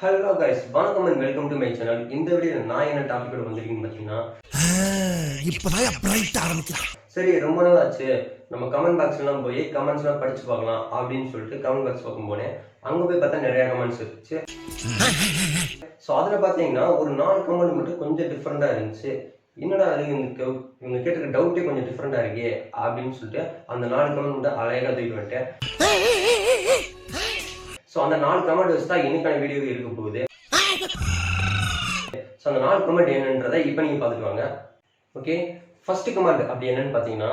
Hello guys வணக்கம் and welcome to my channel இந்த video நான் என்ன டாபிக்கோட வந்திருக்கீங்கன்னு பார்த்தீங்கன்னா இப்பதான் பிரைட் ஆரம்பிக்கிறான் சரி ரொம்ப நாள் ஆச்சு நம்ம கமெண்ட் பாக்ஸ்லாம் போய் கமெண்ட்ஸ்லாம் படிச்சு பார்க்கலாம் அப்படின்னு சொல்லிட்டு கமெண்ட் பாக்ஸ் பார்க்கும் போனேன். அங்கே போய் பார்த்தா நிறைய கமெண்ட்ஸ் இருந்துச்சு. ஸோ அதில் பார்த்தீங்கன்னா ஒரு நாலு கமெண்ட் மட்டும் கொஞ்சம் டிஃப்ரெண்ட்டாக இருந்துச்சு. என்னடா அது இவங்க இவங்க கேட்டிருக்க டவுட்டே கொஞ்சம் டிஃப்ரெண்ட்டாக இருக்கே அப்படின்னு சொல்லிட்டு அந்த நாலு கமெண்ட் மட்டும் அழகாக தூக்கிட்டு வந்துட்டேன். ஸோ அந்த நாலு கமெண்ட் வச்சு தான் இன்னைக்கான வீடியோ இருக்க போகுது. ஸோ அந்த நாலு கமெண்ட் என்னன்றதை இப்போ நீங்கள் பார்த்துக்குவாங்க. ஓகே ஃபர்ஸ்ட் கமெண்ட் அப்படி என்னன்னு பார்த்தீங்கன்னா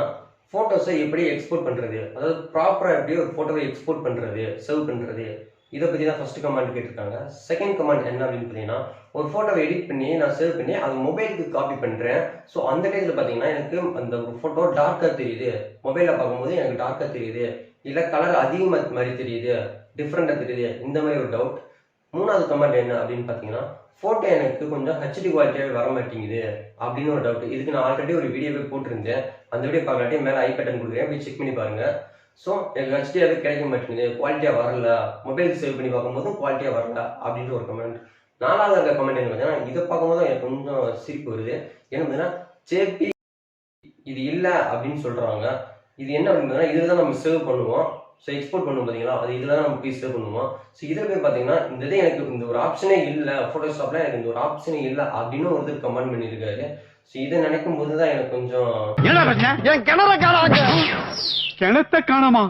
ஃபோட்டோஸை எப்படி எக்ஸ்போர்ட் பண்ணுறது அதாவது ப்ராப்பராக எப்படி ஒரு ஃபோட்டோவை எக்ஸ்போர்ட் பண்ணுறது சேவ் பண்ணுறது இதை பற்றி தான் ஃபர்ஸ்ட் கமெண்ட் கேட்டிருக்காங்க. செகண்ட் கமெண்ட் என்ன அப்படின்னு பார்த்தீங்கன்னா ஒரு ஃபோட்டோவை எடிட் பண்ணி நான் சேவ் பண்ணி அது மொபைலுக்கு காப்பி பண்ணுறேன் ஸோ அந்த டேஜில் பார்த்தீங்கன்னா எனக்கு அந்த ஃபோட்டோ டார்க்காக தெரியுது. மொபைலில் பார்க்கும்போது எனக்கு டார்க்காக தெரியுது. இல்லை கலர் அதிகமாக மாதிரி தெரியுது. டிஃப்ரெண்ட்டாக தெரியுது இந்த மாதிரி ஒரு டவுட் மூணாவது கமெண்ட் என்ன அப்படின்னு பார்த்தீங்கன்னா ஃபோட்டோ எனக்கு கொஞ்சம் ஹெச்டி குவாலிட்டியாகவே வர மாட்டேங்குது அப்படின்னு ஒரு டவுட் இதுக்கு நான் ஆல்ரெடி ஒரு வீடியோவே போட்டிருந்தேன். அந்த வீடியோ பார்க்கலாட்டி மேலே ஐ பட்டன் கொடுக்குறேன். போய் செக் பண்ணி பாருங்கள் ஸோ எனக்கு ஹெச்டியாகவே கிடைக்க மாட்டேங்குது. குவாலிட்டியாக வரல. மொபைலுக்கு சேவ் பண்ணி பார்க்கும்போதும் குவாலிட்டியாக வரல அப்படின்ற ஒரு கமெண்ட் நாலாவது இருக்க கமெண்ட் என்ன பார்த்தீங்கன்னா இதை பார்க்கும்போது எனக்கு கொஞ்சம் சிரிப்பு வருது. என்ன பார்த்தீங்கன்னா ஜேபி இது இல்லை அப்படின்னு சொல்கிறாங்க இது என்ன அப்படின்னா இதில் தான் நம்ம சேவ் பண்ணுவோம். ஸோ எக்ஸ்போர்ட் பண்ணுவோம் பார்த்தீங்களா அது இதில் தான் நம்ம போய் சேவ் பண்ணுவோம் ஸோ இதில் போய் பார்த்தீங்கன்னா இந்த இது எனக்கு இந்த ஒரு ஆப்ஷனே இல்லை. ஃபோட்டோஷாப்பில் எனக்கு இந்த ஒரு ஆப்ஷனே இல்லை அப்படின்னு ஒரு இது கமெண்ட் பண்ணியிருக்காரு ஸோ இதை நினைக்கும் போது தான் எனக்கு கொஞ்சம் கிணத்த காணாமா?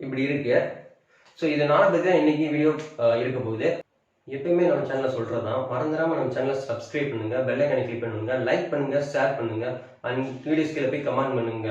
இப்படி இருக்கு. ஸோ இதனால பற்றி தான் இன்னைக்கு வீடியோ இருக்க போகுது. எப்பயுமே நம்ம சேனலை சொல்கிறது தான் மறந்துடாம நம்ம சேனலை சப்ஸ்கிரைப் பண்ணுங்க. பெல் ஐக்கனை கிளிக் பண்ணுங்க. லைக் பண்ணுங்க ஷேர் பண்ணுங்க. அண்ட் வீடியோஸ் கீழே போய் கமெண்ட் பண்ணுங்க.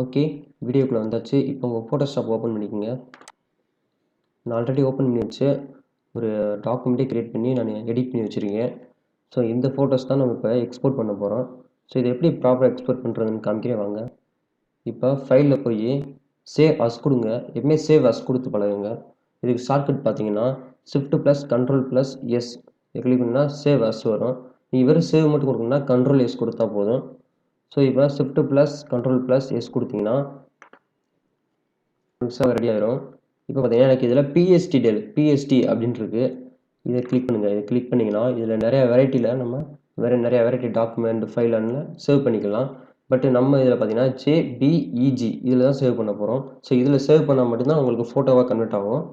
ஓகே வீடியோக்குள்ளே வந்தாச்சு. இப்போ உங்கள் ஃபோட்டோஷாப் ஓப்பன் பண்ணிக்கோங்க. நான் ஆல்ரெடி ஓப்பன் பண்ணி வச்சு ஒரு டாக்குமெண்ட்டே க்ரியேட் பண்ணி நான் எடிட் பண்ணி வச்சுருக்கேன். ஸோ இந்த ஃபோட்டோஸ் தான் நம்ம இப்போ எக்ஸ்போர்ட் பண்ண போகிறோம் ஸோ இதை எப்படி ப்ராப்பராக எக்ஸ்போர்ட் பண்ணுறதுன்னு காமிக்கிறேன் வாங்க. இப்போ ஃபைலில் போய் சேவ் அஸ் கொடுங்க. எப்பவுமே சேவ் அஸ் கொடுத்து பழகுங்க. இதுக்கு ஷார்ட்கட் பார்த்தீங்கன்னா shift plus control plus S click பண்ணால் சேவ் அஸ் வரும். நீங்கள் வெறும் சேவ் மட்டும் கொடுக்கணும்னா கண்ட்ரோல் எஸ் கொடுத்தா போதும். ஸோ இப்போ shift plus control plus S கொடுத்தீங்கன்னா ரெடி ஆயிரும். இப்போ பார்த்தீங்கன்னா எனக்கு இதில் பிஎஸ்டி டெல் பிஎஸ்டி அப்படின்ட்டுருக்கு இதை கிளிக் பண்ணுங்கள் இதை கிளிக் பண்ணிங்கன்னா இதில் நிறைய வெரைட்டியில் நம்ம வேறு நிறைய வெரைட்டி டாக்குமெண்ட் ஃபைலன்னு சேவ் பண்ணிக்கலாம். பட் நம்ம இதில் பார்த்தீங்கன்னா ஜேபிஇஜி e, இதில் தான் சேவ் பண்ண போகிறோம் ஸோ இதில் சேவ் பண்ணால் மட்டும்தான் உங்களுக்கு ஃபோட்டோவாக கன்வெர்ட் ஆகும்.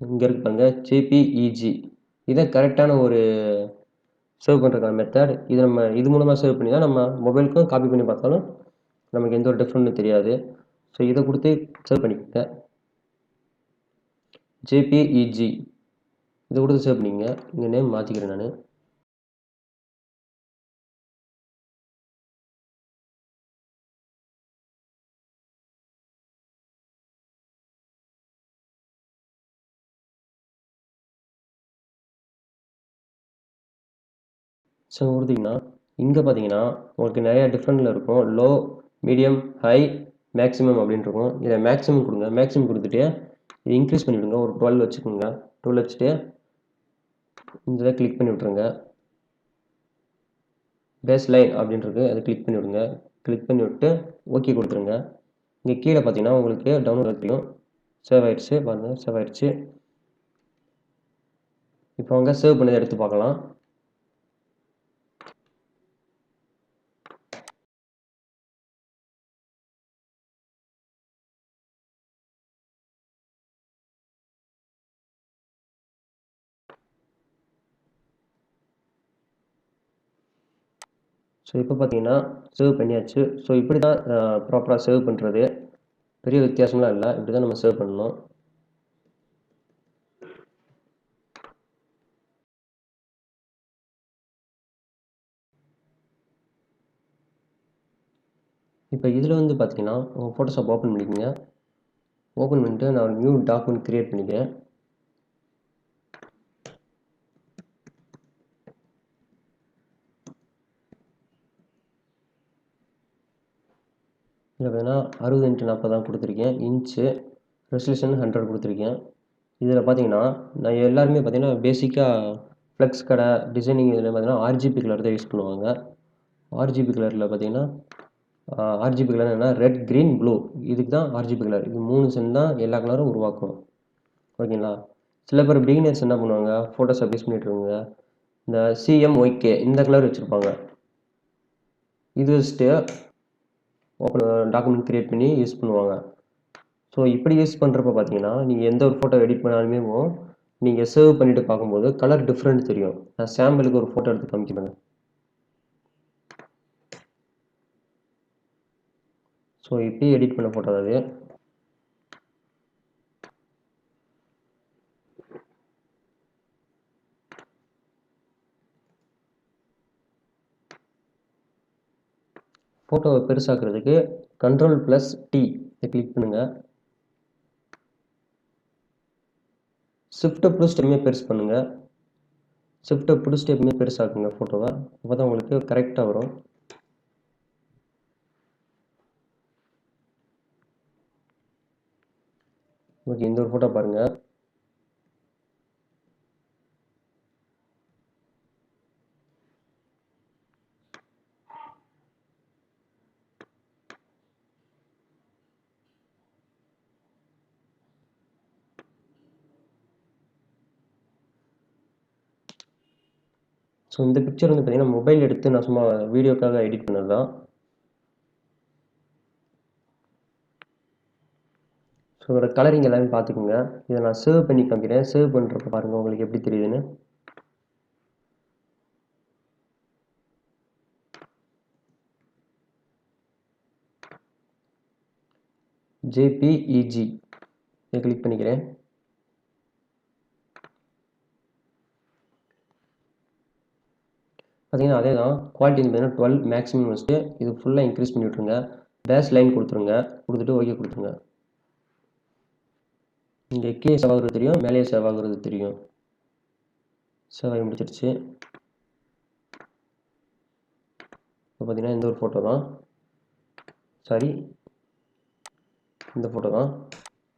இங்கே இருக்கு பாருங்கள் ஜேபிஇஜி e, இதை கரெக்டான ஒரு சேவ் பண்ணுறதுக்கான மெத்தட் இது நம்ம இது மூலமாக சேவ் பண்ணி தான் நம்ம மொபைலுக்கும் காப்பி பண்ணி பார்த்தாலும் நமக்கு எந்த ஒரு டிஃப்ரெண்ட்டும் தெரியாது. ஸோ இதை கொடுத்து சேவ் பண்ணிக்கோங்க. ஜேபிஇஜி இதை கொடுத்து சேவ் பண்ணிக்கங்க. இங்கே நேம் மாற்றிக்கிறேன் நான். ஸோ கொடுத்தீங்கன்னா இங்கே பார்த்தீங்கன்னா உங்களுக்கு நிறையா டிஃப்ரெண்ட்டில் இருக்கும். லோ மீடியம் ஹை மேக்ஸிமம் அப்படின்னு இருக்கும். இதை மேக்ஸிமம் கொடுங்க. மேக்ஸிமம் கொடுத்துட்டு இது இன்க்ரீஸ் பண்ணிவிடுங்க. ஒரு டுவெல் வச்சுக்கோங்க. டுவெல் வச்சுட்டு இந்த இதை கிளிக் பண்ணி விட்ருங்க பேஸ் லைன் அப்படின்றது அதை கிளிக் பண்ணி விடுங்க. கிளிக் பண்ணி விட்டு ஓகே கொடுத்துருங்க. இங்கே கீழே பார்த்தீங்கன்னா உங்களுக்கு டவுன்லோட் தெரியும் சேவ் ஆயிடுச்சு. பாருங்கள் சேவ் ஆயிடுச்சு. இப்போ அவங்க சேவ் பண்ணதை எடுத்து பார்க்கலாம். ஸோ இப்போ பார்த்தீங்கன்னா சேவ் பண்ணியாச்சு. ஸோ இப்படி தான் ப்ராப்பராக சேவ் பண்ணுறது பெரிய வித்தியாசம்லாம் இல்லை. இப்படி தான் நம்ம சேவ் பண்ணணும். இப்போ இதில் வந்து பார்த்தீங்கன்னா உங்கள் ஃபோட்டோஷாப் ஓப்பன் பண்ணிக்கோங்க. ஓப்பன் பண்ணிட்டு நான் ஒரு நியூ டாக்குமெண்ட் க்ரியேட் பண்ணிக்கிறேன் இதில் பார்த்தீங்கன்னா அறுபது இன்ட்டு நாற்பது தான் கொடுத்துருக்கேன். இன்ச்சு ரெசல்யூஷன் ஹண்ட்ரட் கொடுத்துருக்கேன். இதில் பார்த்தீங்கன்னா நான் எல்லாருமே பார்த்தீங்கன்னா பேசிக்காக ஃப்ளெக்ஸ் கடை டிசைனிங் இதில் பார்த்தீங்கன்னா ஆர்ஜிபி கலர் தான் யூஸ் பண்ணுவாங்க. ஆர்ஜிபி கலரில் பார்த்தீங்கன்னா ஆர்ஜிபி கலர் என்ன ரெட் க்ரீன் ப்ளூ இதுக்கு தான் ஆர்ஜிபி கலர் இது மூணு சென் தான் எல்லா கலரும் உருவாக்கும் ஓகேங்களா? சில பேர் பிகினர்ஸ் என்ன பண்ணுவாங்க? ஃபோட்டோஸ் அப்டேஸ் பண்ணிட்டு இந்த சிஎம் ஒய்கே இந்த கலர் வச்சுருப்பாங்க. இது வச்சுட்டு டாக்குமெண்ட் க்ரியேட் பண்ணி யூஸ் பண்ணுவாங்க. ஸோ இப்படி யூஸ் பண்ணுறப்ப பார்த்தீங்கன்னா நீங்கள் எந்த ஒரு ஃபோட்டோ எடிட் பண்ணாலுமே நீங்கள் சேவ் பண்ணிவிட்டு பார்க்கும்போது கலர் டிஃப்ரெண்ட் தெரியும். நான் சாம்பிளுக்கு ஒரு ஃபோட்டோ எடுத்து காமிக்கிறேன் ஸோ இப்படி எடிட் பண்ண ஃபோட்டோ அது. ஃபோட்டோவை பெருசாக்குறதுக்கு கண்ட்ரோல் ப்ளஸ் டி இதை கிளிக் பண்ணுங்கள் ஷிஃப்ட்டை பிடிச்சிட்டு எப்பவுமே பெருசு பண்ணுங்கள் ஷிஃப்ட்டை பிடிச்சிட்டு எப்பவுமே பெருசாக்குங்க ஃபோட்டோவை அப்போ தான் உங்களுக்கு கரெக்டாக வரும். ஓகே இந்த ஒரு ஃபோட்டோ பாருங்கள் ஸோ இந்த பிக்சர் வந்து பார்த்தீங்கன்னா மொபைல் எடுத்து நான் சும்மா வீடியோக்காக எடிட் பண்ணது தான் ஸோ இதோட கலரிங் எல்லாமே பார்த்துக்குங்க இதை நான் சேவ் பண்ணி காமிக்கிறேன். சேவ் பண்ணுறப்ப பாருங்கள் உங்களுக்கு எப்படி தெரியுதுன்னு. ஜேபிஇஜி இதை கிளிக் பண்ணிக்கிறேன். பார்த்தீங்கன்னா அதே தான் குவாலிட்டி வந்து பார்த்தீங்கன்னா டுவெல் மேக்ஸிமம் வச்சுட்டு இது ஃபுல்லாக இன்க்ரீஸ் பண்ணி விட்ருங்க பேஸ் லைன் கொடுத்துருங்க. கொடுத்துட்டு ஓகே கொடுத்துருங்க. இங்கே கீழே சேவ் ஆகுறது தெரியும் மேலேயே சேவ் ஆகுறது தெரியும். சேவ் ஆகி முடிச்சிருச்சு இப்போ பார்த்தீங்கன்னா இந்த ஒரு ஃபோட்டோ தான். சாரி இந்த ஃபோட்டோ தான்.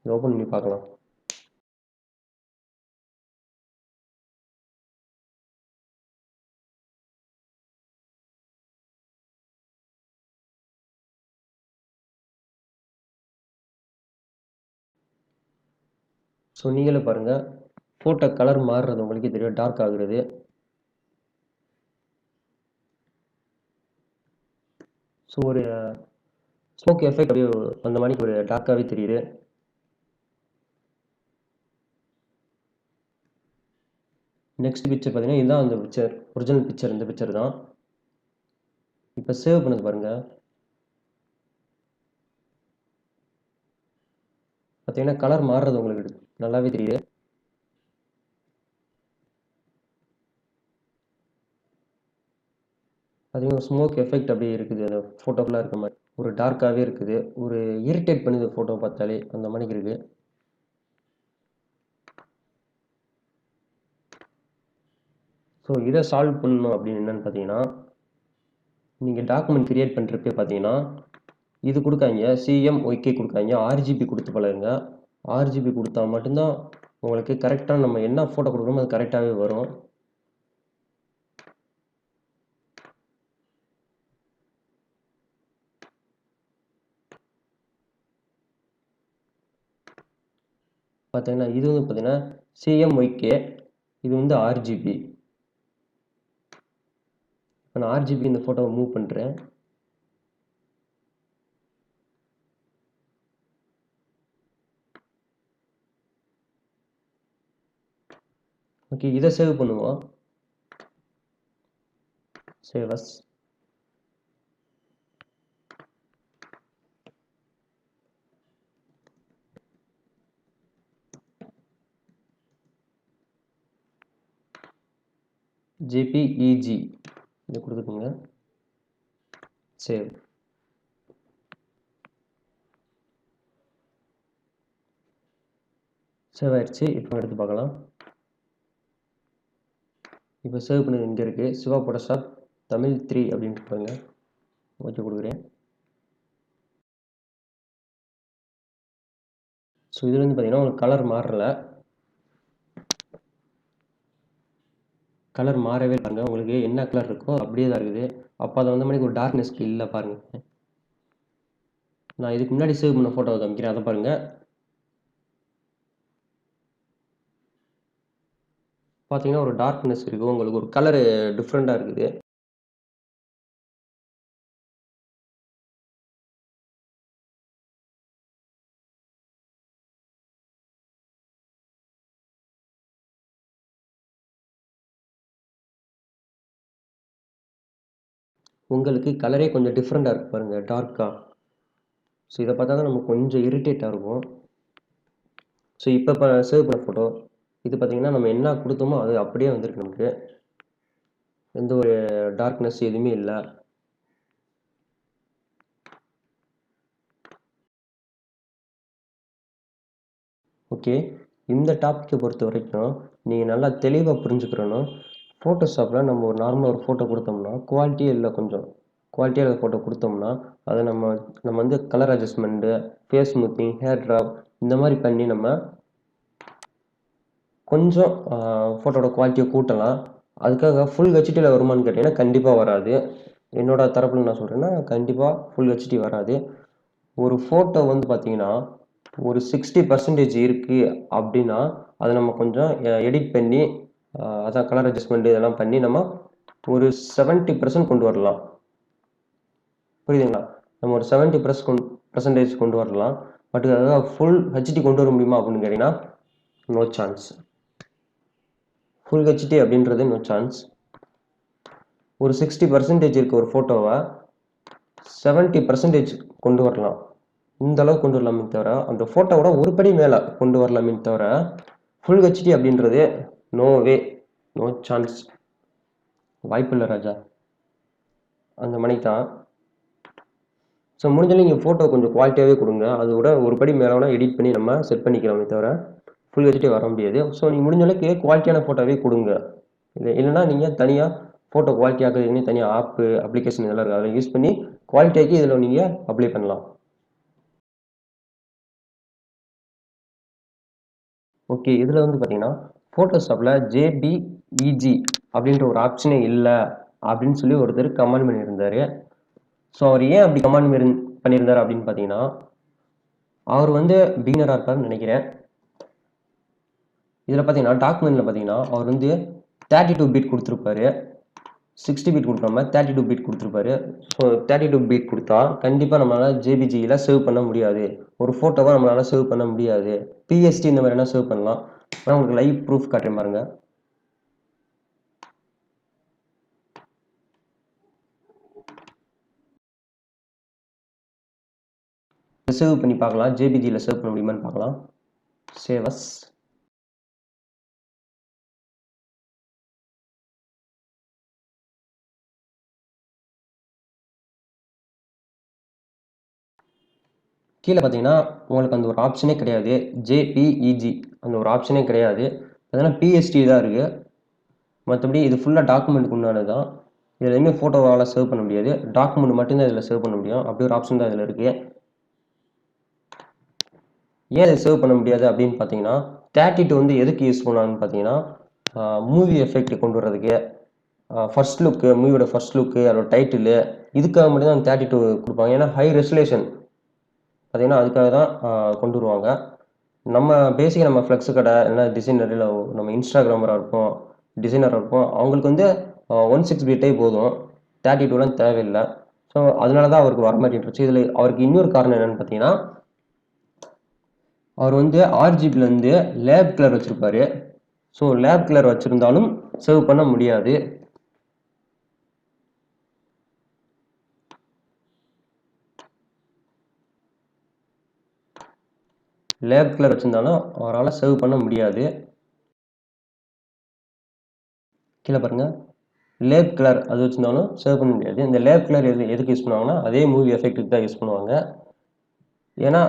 இதை ஓப்பன் பண்ணி பார்க்கலாம். ஸோ நீங்களே பாருங்கள் ஃபோட்டோ கலர் மாறுறது உங்களுக்கே தெரியும். டார்க் ஆகுறது. ஸோ ஒரு ஸ்மோக் எஃபெக்ட் அப்படியே அந்த மாதிரி ஒரு டார்க்காகவே தெரியுது. நெக்ஸ்ட் பிக்சர் பார்த்தீங்கன்னா இதுதான் அந்த பிக்சர் ஒரிஜினல் பிக்சர் இந்த பிக்சர் தான். இப்போ சேவ் பண்ணது பாருங்கள் பார்த்தீங்கன்னா கலர் மாறுறது உங்களுக்கு நல்லாவே தெரியுது. அதிகம் ஸ்மோக் எஃபெக்ட் அப்படியே இருக்குது. அந்த ஃபோட்டோ ஃபுல்லாக இருக்க மாதிரி. ஒரு டார்க்காகவே இருக்குது. ஒரு இரிட்டேட் பண்ணுது ஃபோட்டோ பார்த்தாலே அந்த மாதிரி இருக்குது ஸோ இதை சால்வ் பண்ணணும் அப்படின்னு என்னென்னு பார்த்தீங்கன்னா நீங்கள் டாக்குமெண்ட் க்ரியேட் பண்ணுறப்பே பார்த்தீங்கன்னா இது கொடுக்காங்க சிஎம் ஒய்கே கொடுக்காங்க ஆர்ஜிபி கொடுத்து பழகுங்க. ஆர்ஜிபி கொடுத்தா மட்டும்தான் உங்களுக்கு கரெக்டாக நம்ம என்ன ஃபோட்டோ கொடுக்குறோமோ அது கரெக்டாகவே வரும். பார்த்தீங்கன்னா இது வந்து பார்த்தீங்கன்னா சிஎம்ஒய்கே இது வந்து ஆர்ஜிபி இப்போ நான் ஆர்ஜிபி இந்த ஃபோட்டோவை மூவ் பண்ணுறேன் ஓகே இதை சேவ் பண்ணுவோம். சேவ் அஸ் ஜேபிஇஜி இதை கொடுத்துக்கோங்க சேவ் சேவ் ஆயிடுச்சு. இப்போ எடுத்து பார்க்கலாம். இப்போ சேவ் பண்ணது இங்கே இருக்குது சிவா போட்டோஷாப் தமிழ் த்ரீ அப்படின்ட்டு பாருங்க. ஓகே கொடுக்குறேன். ஸோ இதில் வந்து பார்த்தீங்கன்னா உங்களுக்கு கலர் மாறல. கலர் மாறவே பாருங்க. உங்களுக்கு என்ன கலர் இருக்கோ அப்படியே தான் இருக்குது. அப்போ அதை வந்து மாதிரி ஒரு டார்க்னஸ்க்கு இல்லை பாருங்கள் நான் இதுக்கு முன்னாடி சேவ் பண்ண ஃபோட்டோவை காமிக்கிறேன் அதை பாருங்கள் பார்த்தீங்கன்னா ஒரு டார்க்னஸ் இருக்குது உங்களுக்கு ஒரு கலரு டிஃப்ரெண்ட்டாக இருக்குது. உங்களுக்கு கலரே கொஞ்சம் டிஃப்ரெண்ட்டாக இருக்கு பாருங்கள் டார்க்காக ஸோ இதை பார்த்தா தான் நமக்கு கொஞ்சம் இரிட்டேட்டாக இருக்கும் ஸோ இப்போ இப்போ சேவ் பண்ண ஃபோட்டோ இது பார்த்திங்கன்னா நம்ம என்ன கொடுத்தோமோ அது அப்படியே வந்திருக்கு நமக்கு. எந்த ஒரு டார்க்னஸ் எதுவுமே இல்லை. ஓகே இந்த டாப்பிக்கை பொறுத்த வரைக்கும் நீங்கள் நல்லா தெளிவாக புரிஞ்சுக்கிறணும். ஃபோட்டோஷாப்பில் நம்ம ஒரு நார்மலாக ஒரு ஃபோட்டோ கொடுத்தோம்னா குவாலிட்டியே இல்லை கொஞ்சம். குவாலிட்டியாக ஃபோட்டோ கொடுத்தோம்னா அதை நம்ம நம்ம வந்து colour adjustment face smoothing hair drop இந்த மாதிரி பண்ணி நம்ம கொஞ்சம் ஃபோட்டோட குவாலிட்டியை கூட்டலாம். அதுக்காக ஃபுல் ஹெச்டியில் வருமான்னு கேட்டிங்கன்னா கண்டிப்பாக வராது. என்னோட தரப்பில் நான் சொல்கிறேன்னா கண்டிப்பாக ஃபுல் ஹெச்டி வராது. ஒரு ஃபோட்டோ வந்து பார்த்தீங்கன்னா ஒரு சிக்ஸ்டி பர்சன்டேஜ் இருக்குது அப்படின்னா அதை நம்ம கொஞ்சம் எடிட் பண்ணி அதான் கலர் அட்ஜஸ்ட்மெண்ட் இதெல்லாம் பண்ணி நம்ம ஒரு செவன்ட்டி பர்சன்ட் கொண்டு வரலாம். புரியுதுங்களா? நம்ம ஒரு செவன்ட்டி ப்ரெஸ் கொண்டு பர்சன்டேஜ் கொண்டு வரலாம். பட் அதாவது ஃபுல் ஹெச்டி கொண்டு வர முடியுமா அப்படின்னு கேட்டிங்கன்னா நோ சான்ஸ் ஃபுல் ஹெச்டி அப்படின்றது நோ சான்ஸ் ஒரு சிக்ஸ்டி பர்சன்டேஜ் இருக்க ஒரு ஃபோட்டோவை செவன்ட்டி பர்சன்டேஜ் கொண்டு வரலாம். இந்த அளவுக்கு கொண்டு வரலாமே தவிர அந்த ஃபோட்டோவோட ஒரு படி மேலே கொண்டு வரலாமே தவிர ஃபுல் ஹெச்டி அப்படின்றது நோ வே நோ சான்ஸ் வாய்ப்பில்லை ராஜா. அந்த மணிக்கு தான். ஸோ முடிஞ்சாலும் நீங்கள் ஃபோட்டோ கொஞ்சம் குவாலிட்டியாகவே கொடுங்க. அதோட ஒரு படி மேலே வேணால் எடிட் பண்ணி நம்ம செட் பண்ணிக்கலாமே தவிர ஃபுல் ஹெச்டி வர முடியாது. ஸோ நீங்கள் முடிஞ்ச அளவுக்கு குவாலிட்டியான ஃபோட்டோவே கொடுங்க. இல்லை இல்லைன்னா நீங்கள் தனியாக ஃபோட்டோ குவாலிட்டி ஆக்குறதுக்குன்னு தனியாக ஆப்பு அப்ளிகேஷன் இதெல்லாம் இருக்குது அதெல்லாம் யூஸ் பண்ணி குவாலிட்டியாக்கி இதில் நீங்கள் அப்ளை பண்ணலாம். ஓகே இதில் வந்து பார்த்தீங்கன்னா ஃபோட்டோஷாப்பில் ஜேபிஇஜி அப்படின்ற ஒரு ஆப்ஷனே இல்லை அப்படின்னு சொல்லி ஒருத்தர் கமெண்ட் பண்ணியிருந்தார். ஸோ அவர் ஏன் அப்படி கமெண்ட் பண்ணியிருந்தார் அப்படின்னு பார்த்தீங்கன்னா அவர் வந்து பிகினராக இருப்பார்னு நினைக்கிறேன். இதில் பார்த்தீங்கன்னா டாக்குமெண்ட்டில் பார்த்தீங்கன்னா அவர் வந்து தேர்ட்டி டூ பீட் கொடுத்துருப்பாரு. சிக்ஸ்டி பீட் கொடுக்காம தேர்ட்டி டூ பீட் கொடுத்துருப்பாரு. ஸோ தேர்ட்டி டூ பீட் கொடுத்தா கண்டிப்பாக நம்மளால் ஜேபிஜியில் சேவ் பண்ண முடியாது. ஒரு ஃபோட்டோவை நம்மளால் சேவ் பண்ண முடியாது. பிஎஸ்டி இந்த மாதிரினா சேவ் பண்ணலாம். நான் உங்களுக்கு லைவ் ப்ரூஃப் காட்டுறேன் பாருங்க. சேவ் பண்ணி பார்க்கலாம். ஜேபிஜியில் சேவ் பண்ண முடியுமான்னு பார்க்கலாம். சேவஸ் கீழே பார்த்தீங்கன்னா உங்களுக்கு அந்த ஒரு ஆப்ஷனே கிடையாது. ஜேபிஇஜி e, அந்த ஒரு ஆப்ஷனே கிடையாது. அதனால் பிஎஸ்டி தான் இருக்குது மற்றபடி இது ஃபுல்லாக டாக்குமெண்ட்டுக்கு உண்டானது தான் இதில் எதுவுமே ஃபோட்டோவால் சேவ் பண்ண முடியாது. டாக்குமெண்ட் மட்டும்தான் இதில் சேவ் பண்ண முடியும். அப்படி ஒரு ஆப்ஷன் தான் இதில் இருக்குது ஏன் இதை சேவ் பண்ண முடியாது அப்படின்னு பார்த்தீங்கன்னா தேர்ட்டி டூ வந்து எதுக்கு யூஸ் பண்ணுவாங்கன்னு பார்த்தீங்கன்னா மூவி எஃபெக்ட் கொண்டு வர்றதுக்கு ஃபர்ஸ்ட் லுக்கு மூவியோட ஃபர்ஸ்ட் லுக்கு அதோட டைட்டிலு இதுக்காக மட்டும் தான் தேர்ட்டி டூ கொடுப்பாங்க. ஏன்னா ஹை ரெசுலேஷன் பார்த்தீங்கன்னா அதுக்காக தான் கொண்டு வருவாங்க. நம்ம பேசிக்காக நம்ம ஃப்ளெக்ஸ் கடை இல்லை டிசைனர் இல்லை நம்ம இன்ஸ்டாகிராமராக இருப்போம் டிசைனராக இருப்போம் அவங்களுக்கு வந்து ஒன் சிக்ஸ் பீட்டே போதும். தேர்ட்டி டூலாம் தேவையில்லை. ஸோ அதனால தான் அவருக்கு வர மாட்டேன்ருச்சு இதில் அவருக்கு இன்னொரு காரணம் என்னென்னு பார்த்தீங்கன்னா அவர் வந்து ஆர்ஜிபிலேருந்து லேப் கலர் வச்சுருப்பாரு. ஸோ லேப் கலர் வச்சுருந்தாலும் சேவ் பண்ண முடியாது. லேப் கலர் வச்சுருந்தாலும் அவரால் சேவ் பண்ண முடியாது. கீழே பாருங்கள் லேப் கலர் அது வச்சுருந்தாலும் சேவ் பண்ண முடியாது. இந்த லேப் கலர் எது எதுக்கு யூஸ் பண்ணுவாங்கன்னா அதே மூவி எஃபெக்ட்டுக்கு தான் யூஸ் பண்ணுவாங்க. ஏன்னா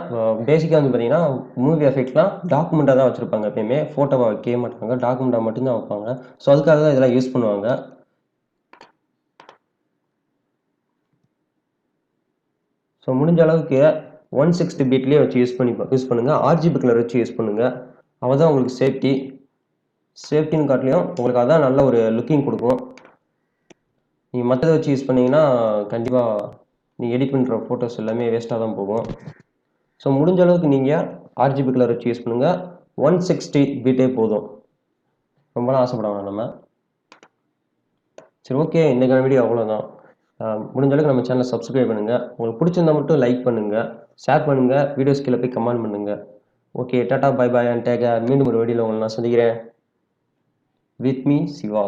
பேசிக்காக வந்து பார்த்தீங்கன்னா மூவி எஃபெக்ட்லாம் டாக்குமெண்ட்டாக தான் வச்சுருப்பாங்க எப்பயுமே. ஃபோட்டோவை வைக்கவே மாட்டாங்க. டாக்குமெண்ட்டாக மட்டும்தான் வைப்பாங்க. ஸோ அதுக்காக தான் இதெல்லாம் யூஸ் பண்ணுவாங்க. ஸோ முடிஞ்ச அளவுக்கு ஒன் சிக்ஸ்டி பீட்லேயே வச்சு யூஸ் பண்ணி யூஸ் பண்ணுங்கள் ஆர்ஜிபி கலர் வச்சு யூஸ் பண்ணுங்கள் அவள் தான் உங்களுக்கு சேஃப்டி சேஃப்டின்னு காட்டிலையும் உங்களுக்கு அதான் நல்ல ஒரு லுக்கிங் கொடுக்கும். நீங்கள் மற்றதை வச்சு யூஸ் பண்ணீங்கன்னா கண்டிப்பாக நீங்கள் எடிட் பண்ணுற ஃபோட்டோஸ் எல்லாமே வேஸ்ட்டாக தான் போகும். ஸோ முடிஞ்ச அளவுக்கு நீங்கள் ஆர்ஜிபி கலர் வச்சு யூஸ் பண்ணுங்கள் ஒன் சிக்ஸ்டி பீட்டே போதும். ரொம்பலாம் ஆசைப்பட நம்ம. சரி ஓகே இன்றைக்கான வீடியோ அவ்வளோதான் முடிஞ்ச அளவுக்கு நம்ம சேனலை சப்ஸ்கிரைப் பண்ணுங்கள் உங்களுக்கு பிடிச்சிருந்தா மட்டும் லைக் பண்ணுங்கள் ஷேர் பண்ணுங்கள் வீடியோஸ் கீழே போய் கமெண்ட் பண்ணுங்கள் okay tata bye bye and take மீண்டும் ஒரு வீடியோவில் உங்களை நான் சந்திக்கிறேன். With me Siva